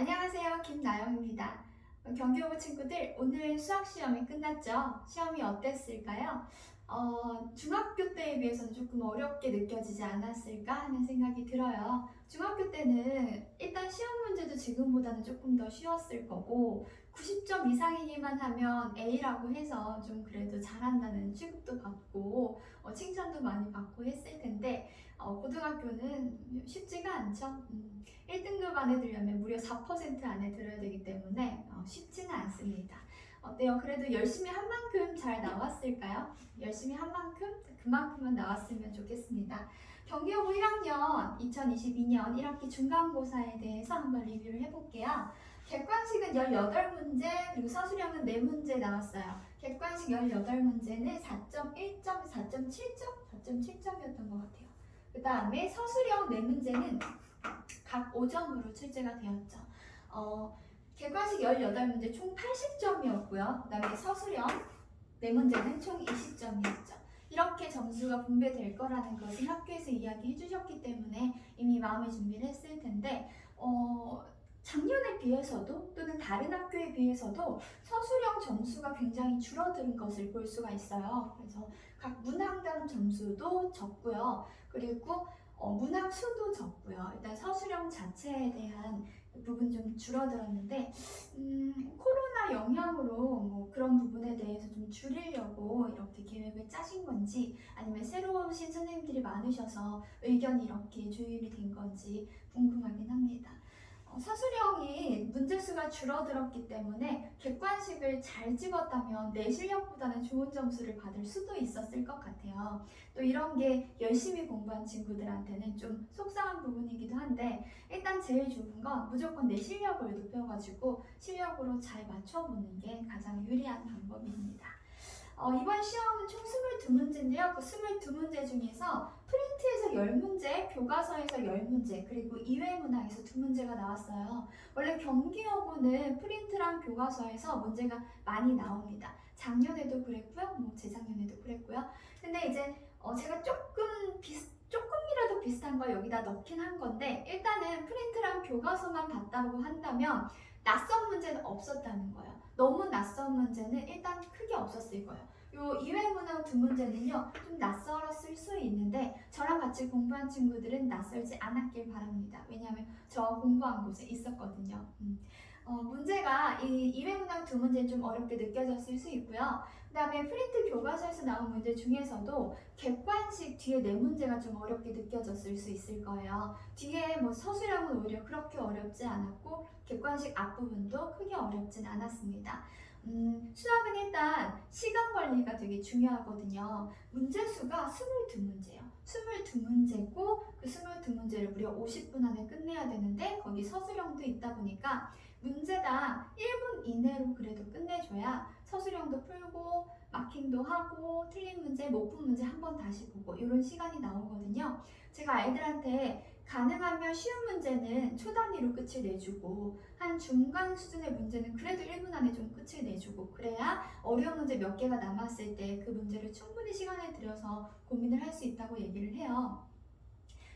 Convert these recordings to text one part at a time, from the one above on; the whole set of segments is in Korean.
안녕하세요. 김나영입니다. 경기여고 친구들, 오늘 수학 시험이 끝났죠? 시험이 어땠을까요? 어, 중학교 때에 비해서는 조금 어렵게 느껴지지 않았을까 하는 생각이 들어요. 중학교 때는 일단 시험 문제도 지금보다는 조금 더 쉬웠을 거고, 90점 이상이기만 하면 A라고 해서 좀 그래도 잘한다는 취급도 받고, 어, 칭찬도 많이 받고 했을 텐데, 어, 고등학교는 쉽지가 않죠. 음, 1등급 안에 들려면 무려 4% 안에 들어야 되기 때문에 어, 쉽지는 않습니다. 어때요? 그래도 열심히 한 만큼 잘 나왔을까요? 열심히 한 만큼 그만큼은 나왔으면 좋겠습니다. 경기여고 1학년 2022년 1학기 중간고사에 대해서 한번 리뷰를 해볼게요. 객관식은 18문제 그리고 서술형은 4문제 나왔어요. 객관식 18문제는 4.1점, 4.7점, 4.7점이었던 것 같아요. 그 다음에 서술형 4문제는 각 5점으로 출제가 되었죠. 어, 객관식 18문제 총 80점이었고요. 그 다음에 서술형 4문제는 총 20점이었죠. 이렇게 점수가 분배될 거라는 것을 학교에서 이야기해 주셨기 때문에 이미 마음의 준비를 했을 텐데 어, 작년에 비해서도 또는 다른 학교에 비해서도 서술형 점수가 굉장히 줄어든 것을 볼 수가 있어요. 그래서 각 문항당 점수도 적고요. 그리고 어, 문항 수도 적고요. 일단 서술형 자체에 대한 부분 좀 줄어들었는데 음, 코로나 영향으로 뭐 그런 부분에 대해서 좀 줄이려고 이렇게 계획을 짜신 건지 아니면 새로 오신 선생님들이 많으셔서 의견이 이렇게 조율이 된 건지 궁금하긴 합니다. 어, 서술형이 문제수가 줄어들었기 때문에 객관식을 잘 찍었다면 내 실력보다는 좋은 점수를 받을 수도 있었을 것 같아요. 또 이런 게 열심히 공부한 친구들한테는 좀 속상한 부분이기도 한데 일단 제일 좋은 건 무조건 내 실력을 높여가지고 실력으로 잘 맞춰보는 게 가장 유리한 방법입니다. 어, 이번 시험은 총 22문제인데요. 그 22문제 중에서 프린트에서 10문제, 교과서에서 10문제, 그리고 이외 문항에서 2문제가 나왔어요. 원래 경기여고는 프린트랑 교과서에서 문제가 많이 나옵니다. 작년에도 그랬고요. 뭐 재작년에도 그랬고요. 근데 이제 어, 제가 조금 비슷 조금이라도 비슷한 걸 여기다 넣긴 한 건데 일단은 프린트랑 교과서만 봤다고 한다면 낯선 문제는 없었다는 거예요. 너무 낯선 문제는 일단 크게 없었을 거예요. 요 이외 문항 두 문제는요 좀 낯설었을 수 있는데 저랑 같이 공부한 친구들은 낯설지 않았길 바랍니다. 왜냐하면 저 공부한 곳에 있었거든요. 음. 어, 문제가 이 이외 문항 두 문제는 좀 어렵게 느껴졌을 수 있고요. 그 다음에 프린트 교과서에서 나온 문제 중에서도 객관식 뒤에 네 문제가 좀 어렵게 느껴졌을 수 있을 거예요. 뒤에 뭐 서술형은 오히려 그렇게 어렵지 않았고 객관식 앞부분도 크게 어렵진 않았습니다. 음, 수학은 일단 시간 관리가 되게 중요하거든요. 문제 수가 22문제예요. 22문제고 그 22문제를 무려 50분 안에 끝내야 되는데 거기 서술형도 있다 보니까 문제당 1분 이내로 그래도 끝내줘야 서술형도 풀고 마킹도 하고 틀린 문제, 못 푼 문제 한 번 다시 보고 이런 시간이 나오거든요. 제가 아이들한테 가능하면 쉬운 문제는 초 단위로 끝을 내주고 한 중간 수준의 문제는 그래도 1분 안에 좀 끝을 내주고 그래야 어려운 문제 몇 개가 남았을 때 그 문제를 충분히 시간을 들여서 고민을 할 수 있다고 얘기를 해요.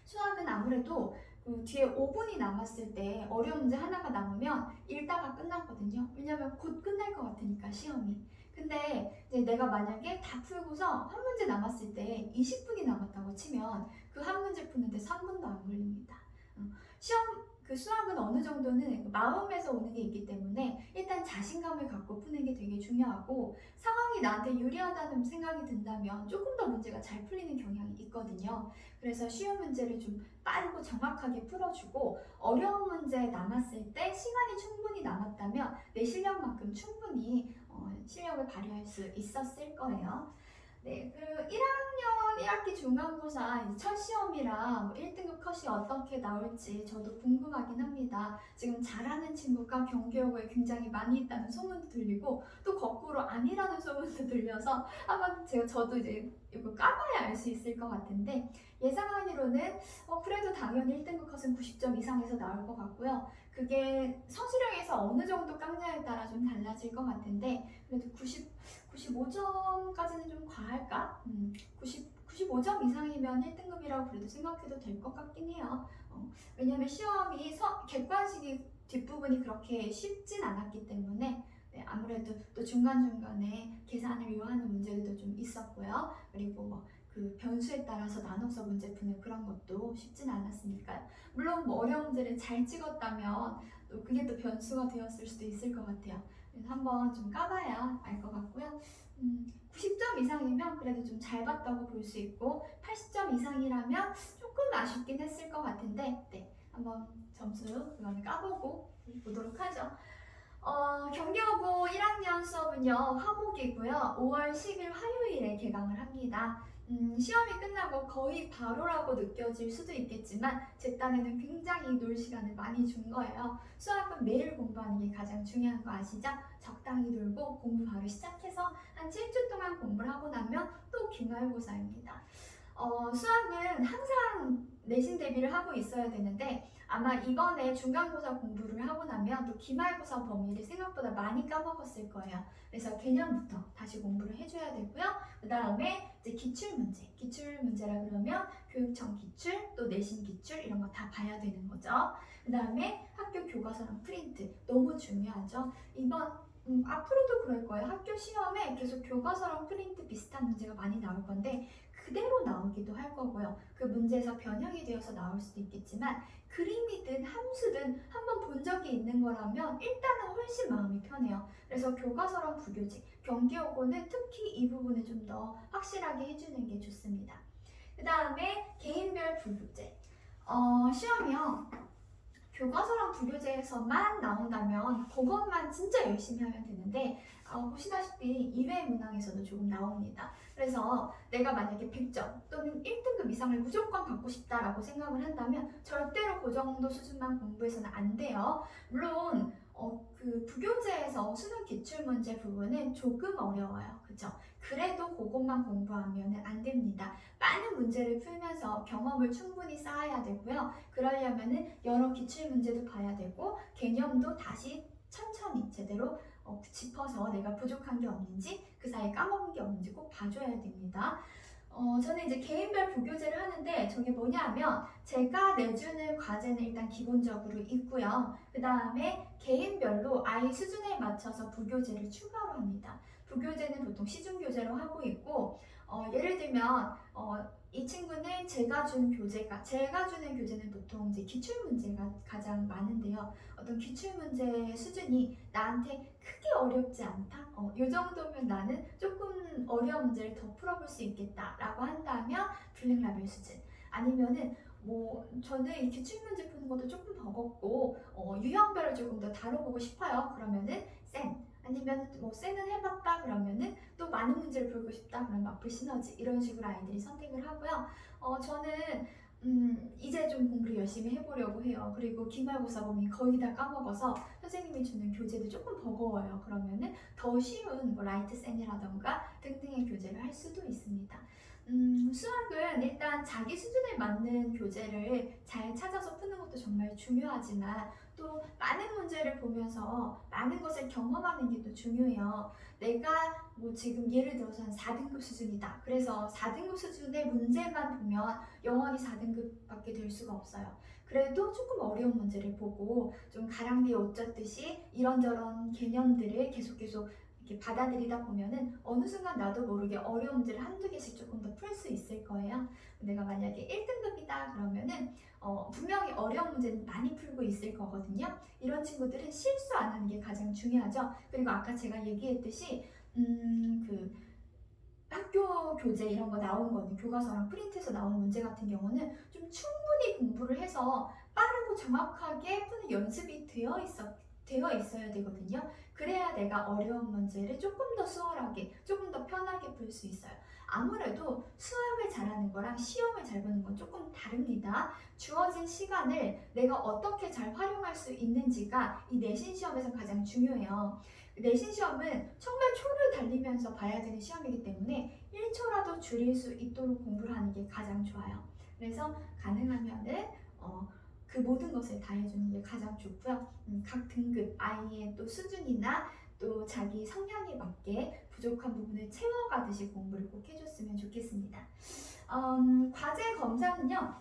수학은 아무래도 그 뒤에 5분이 남았을 때 어려운 문제 하나가 남으면 읽다가 끝났거든요. 왜냐면 곧 끝날 것 같으니까 시험이. 근데 내가 만약에 다 풀고서 한 문제 남았을 때 20분이 남았다고 치면 그 한 문제 푸는데 3분도 안 걸립니다. 어, 시험 그 수학은 어느 정도는 마음에서 오는 게 있기 때문에 일단 자신감을 갖고 푸는 게 되게 중요하고 상황이 나한테 유리하다는 생각이 든다면 조금 더 문제가 잘 풀리는 경향이 있거든요. 그래서 쉬운 문제를 좀 빠르고 정확하게 풀어주고 어려운 문제 남았을 때 시간이 충분히 남았다면 내 실력만큼 충분히 어, 실력을 발휘할 수 있었을 거예요. 네, 그리고 1학년 1학기 중간고사 첫 시험이라 뭐 1등급 컷이 어떻게 나올지 저도 궁금하긴 합니다. 지금 잘하는 친구가 경기여고에 굉장히 많이 있다는 소문도 들리고 또 거꾸로 소문도 들려서 한번 제가 저도 이제 이거 까봐야 알 수 있을 것 같은데 예상하기로는 어, 그래도 당연히 1등급 컷은 90점 이상에서 나올 것 같고요. 그게 서술형에서 어느 정도 깎냐에 따라 좀 달라질 것 같은데 그래도 90, 95점까지는 좀 과할까? 음, 90, 95점 이상이면 1등급이라고 그래도 생각해도 될 것 같긴 해요. 어, 왜냐면 시험이 서, 객관식이 뒷부분이 그렇게 쉽진 않았기 때문에 네, 아무래도 또 중간중간에 계산을 요하는 문제들도 좀 있었고요. 그리고 뭐 그 변수에 따라서 나눠서 문제 푸는 그런 것도 쉽진 않았으니까요. 물론 뭐 어려운 문제를 잘 찍었다면 또 그게 또 변수가 되었을 수도 있을 것 같아요. 그래서 한번 좀 까봐야 알 것 같고요. 음, 90점 이상이면 그래도 좀 잘 봤다고 볼 수 있고 80점 이상이라면 조금 아쉽긴 했을 것 같은데 네, 한번 점수 그거는 까보고 보도록 하죠. 어, 경기여고 1학년 수업은요 화목이고요. 5월 10일 화요일에 개강을 합니다. 음, 시험이 끝나고 거의 바로라고 느껴질 수도 있겠지만 제 딴에는 굉장히 놀 시간을 많이 준 거예요. 수학은 매일 공부하는 게 가장 중요한 거 아시죠? 적당히 놀고 공부 바로 시작해서 한 7주 동안 공부를 하고 나면 또 기말고사입니다. 어, 수학은 항상 내신 대비를 하고 있어야 되는데 아마 이번에 중간고사 공부를 하고 나면 또 기말고사 범위를 생각보다 많이 까먹었을 거예요. 그래서 개념부터 다시 공부를 해줘야 되고요. 그 다음에 이제 기출 문제, 기출 문제라 그러면 교육청 기출, 또 내신 기출 이런 거 다 봐야 되는 거죠. 그 다음에 학교 교과서랑 프린트 너무 중요하죠. 이번 음, 앞으로도 그럴 거예요. 학교 시험에 계속 교과서랑 프린트 비슷한 문제가 많이 나올 건데 그대로 나오기도 할 거고요. 그 문제에서 변형이 되어서 나올 수도 있겠지만 그림이든 함수든 한번 본 적이 있는 거라면 일단은 훨씬 마음이 편해요. 그래서 교과서랑 부교재, 경기여고는 특히 이 부분을 좀 더 확실하게 해주는 게 좋습니다. 그 다음에 개인별 부교재. 어, 시험이요. 교과서랑 부교재에서만 나온다면 그것만 진짜 열심히 하면 되는데 어, 보시다시피 이외 문항에서도 조금 나옵니다. 그래서 내가 만약에 100점 또는 1등급 이상을 무조건 받고 싶다라고 생각을 한다면 절대로 그 정도 수준만 공부해서는 안 돼요. 물론 어, 그 부교재에서 수능 기출 문제 부분은 조금 어려워요. 그죠? 그래도 그것만 공부하면 안 됩니다. 많은 문제를 풀면서 경험을 충분히 쌓아야 되고요. 그러려면은 여러 기출 문제도 봐야 되고 개념도 다시 천천히 제대로 어, 짚어서 내가 부족한 게 없는지 그 사이에 까먹은 게 없는지 꼭 봐줘야 됩니다. 어, 저는 이제 개인별 부교재를 하는데 저게 뭐냐면 제가 내주는 과제는 일단 기본적으로 있고요. 그 다음에 개인별로 아이 수준에 맞춰서 부교재를 추가로 합니다. 부교재는 보통 시중교재로 하고 있고 어, 예를 들면 어, 이 친구는 제가 준 교재가 제가 주는 교재는 보통 이제 기출 문제가 가장 많은데요. 어떤 기출 문제의 수준이 나한테 크게 어렵지 않다. 어, 이 정도면 나는 조금 어려운 문제를 더 풀어볼 수 있겠다라고 한다면 블랙라벨 수준. 아니면은 뭐 저는 이 기출 문제 푸는 것도 조금 버겁고 어, 유형별을 조금 더 다뤄보고 싶어요. 그러면은 센. 아니면 뭐 쌤은 해봤다 그러면은 또 많은 문제를 풀고 싶다 그러면 마플 시너지 이런 식으로 아이들이 선택을 하고요. 어 저는 음 이제 좀 공부를 열심히 해보려고 해요. 그리고 기말고사 범위 거의 다 까먹어서 선생님이 주는 교재도 조금 버거워요. 그러면은 더 쉬운 뭐 라이트 쌤이라던가 등등의 교재를 할 수도 있습니다. 음, 수학은 일단 자기 수준에 맞는 교재를 잘 찾아서 푸는 것도 정말 중요하지만 또 많은 문제를 보면서 많은 것을 경험하는 게 또 중요해요. 내가 뭐 지금 예를 들어서 한 4등급 수준이다. 그래서 4등급 수준의 문제만 보면 영원히 4등급밖에 될 수가 없어요. 그래도 조금 어려운 문제를 보고 좀 가랑비에 옷 젖듯이 이런저런 개념들을 계속 계속 이렇게 받아들이다 보면은 어느 순간 나도 모르게 문제를 한두 개씩 조금 더 풀 수 있을 거예요. 내가 만약에 1등급이다 그러면은 어, 분명히 어려운 문제는 많이 풀고 있을 거거든요. 이런 친구들은 실수 안 하는 게 가장 중요하죠. 그리고 아까 제가 얘기했듯이 음, 그 학교 교재 이런 거 나온 거는 교과서랑 프린트에서 나오는 문제 같은 경우는 좀 충분히 공부를 해서 빠르고 정확하게 푸는 연습이 되어 있어 되어 있어야 되거든요. 그래야 내가 어려운 문제를 조금 더 수월하게, 조금 더 편하게 풀 수 있어요. 아무래도 수학을 잘하는 거랑 시험을 잘 보는 건 조금 다릅니다. 주어진 시간을 내가 어떻게 잘 활용할 수 있는지가 이 내신 시험에서 가장 중요해요. 내신 시험은 정말 초를 달리면서 봐야 되는 시험이기 때문에 1초라도 줄일 수 있도록 공부를 하는 게 가장 좋아요. 그래서 가능하면은 어, 그 모든 것을 다 해주는 게 가장 좋고요. 음, 각 등급 아이의 또 수준이나 또 자기 성향에 맞게 부족한 부분을 채워가듯이 공부를 꼭 해줬으면 좋겠습니다. 음, 과제 검사는요.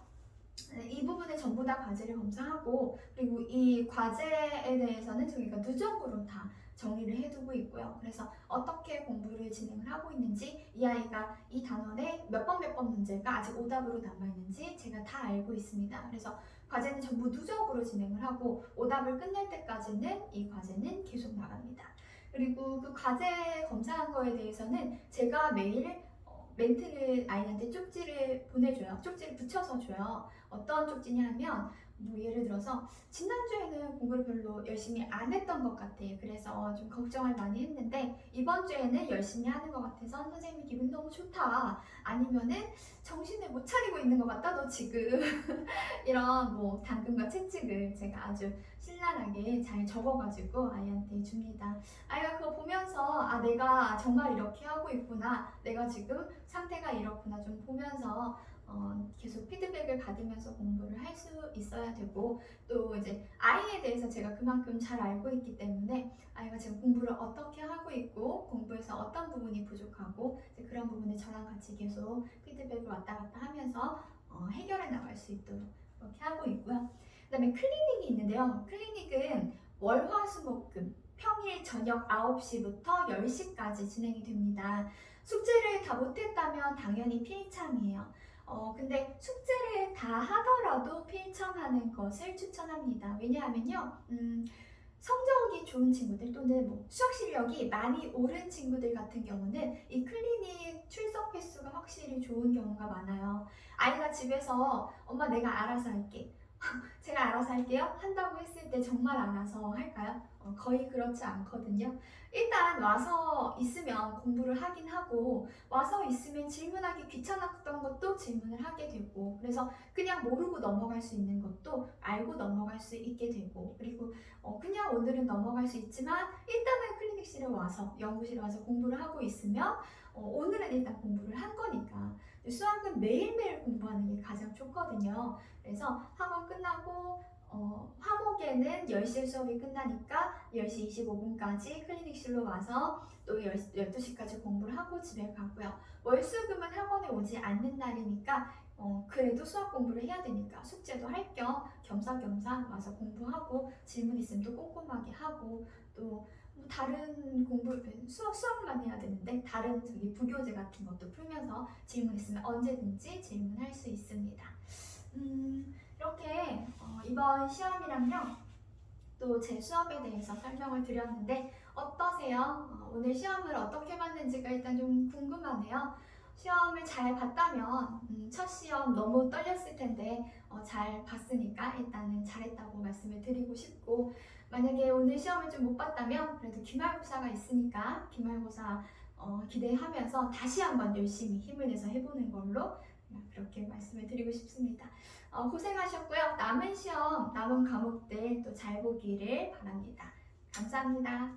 이 부분에 전부 다 과제를 검사하고 그리고 이 과제에 대해서는 저희가 누적으로 다 정리를 해두고 있고요. 그래서 어떻게 공부를 진행을 하고 있는지 이 아이가 이 단원에 몇 번 몇번 문제가 아직 오답으로 남아 있는지 제가 다 알고 있습니다. 그래서 과제는 전부 누적으로 진행을 하고 오답을 끝낼 때까지는 이 과제는 계속 나갑니다. 그리고 그 과제 검사한 거에 대해서는 제가 매일 어, 멘트를 아이한테 쪽지를 보내줘요. 쪽지를 붙여서 줘요. 어떤 쪽지냐면 뭐 예를 들어서 지난주에는 공부를 별로 열심히 안 했던 것 같아. 그래서 좀 걱정을 많이 했는데 이번 주에는 열심히 하는 것 같아서 선생님이 기분이 너무 좋다. 아니면은 정신을 못 차리고 있는 것 같다. 너 지금 이런 뭐 당근과 채찍을 제가 아주 신랄하게 잘 적어가지고 아이한테 줍니다. 아이가 그거 보면서 아 내가 정말 이렇게 하고 있구나. 내가 지금 상태가 이렇구나 좀 보면서 어, 계속 피드백을 받으면서 공부를 할 수 있어야 되고 또 이제 아이에 대해서 제가 그만큼 잘 알고 있기 때문에 아이가 지금 공부를 어떻게 하고 있고 공부에서 어떤 부분이 부족하고 그런 부분을 저랑 같이 계속 피드백을 왔다 갔다 하면서 어, 해결해 나갈 수 있도록 그렇게 하고 있고요. 그다음에 클리닉이 있는데요. 클리닉은 월화수목금 평일 저녁 9시부터 10시까지 진행이 됩니다. 숙제를 다 못했다면 당연히 필참이에요. 어, 근데 숙제를 다 하더라도 필참하는 것을 추천합니다. 왜냐하면요, 음, 성적이 좋은 친구들 또는 뭐 수학 실력이 많이 오른 친구들 같은 경우는 이 클리닉 출석 횟수가 확실히 좋은 경우가 많아요. 아이가 집에서 엄마 내가 알아서 할게. 제가 알아서 할게요. 한다고 했을 때 정말 알아서 할까요? 어, 거의 그렇지 않거든요. 일단 와서 있으면 공부를 하긴 하고 와서 있으면 질문하기 귀찮았던 것도 질문을 하게 되고 그래서 그냥 모르고 넘어갈 수 있는 것도 알고 넘어갈 수 있게 되고 그리고 어, 그냥 오늘은 넘어갈 수 있지만 일단은 클리닉실에 와서 연구실에 와서 공부를 하고 있으면 어, 오늘은 일단 공부를 한 거니까 수학은 매일매일 공부하는 게 가장 좋거든요. 그래서 학원 끝나고 어, 화목에는 10시에 수업이 끝나니까 10시 25분까지 클리닉실로 와서 또 10, 12시까지 공부를 하고 집에 가고요. 월수금은 학원에 오지 않는 날이니까 어, 그래도 수학 공부를 해야 되니까 숙제도 할 겸 겸사겸사 와서 공부하고 질문 있으면 또 꼼꼼하게 하고 또 뭐 다른 공부 수학 수학만 해야 되는데 다른 저기 부교재 같은 것도 풀면서 질문 있으면 언제든지 질문할 수 있습니다. 음, 이렇게 어, 이번 시험이랑요. 또 제 수업에 대해서 설명을 드렸는데 어떠세요? 어, 오늘 시험을 어떻게 봤는지가 일단 좀 궁금하네요. 시험을 잘 봤다면 음, 첫 시험 너무 떨렸을 텐데 어, 잘 봤으니까 일단은 잘했다고 말씀을 드리고 싶고 만약에 오늘 시험을 좀 못 봤다면 그래도 기말고사가 있으니까 기말고사 어, 기대하면서 다시 한번 열심히 힘을 내서 해보는 걸로 그렇게 말씀을 드리고 싶습니다. 어, 고생하셨고요. 남은 시험, 남은 과목들 또 잘 보기를 바랍니다. 감사합니다.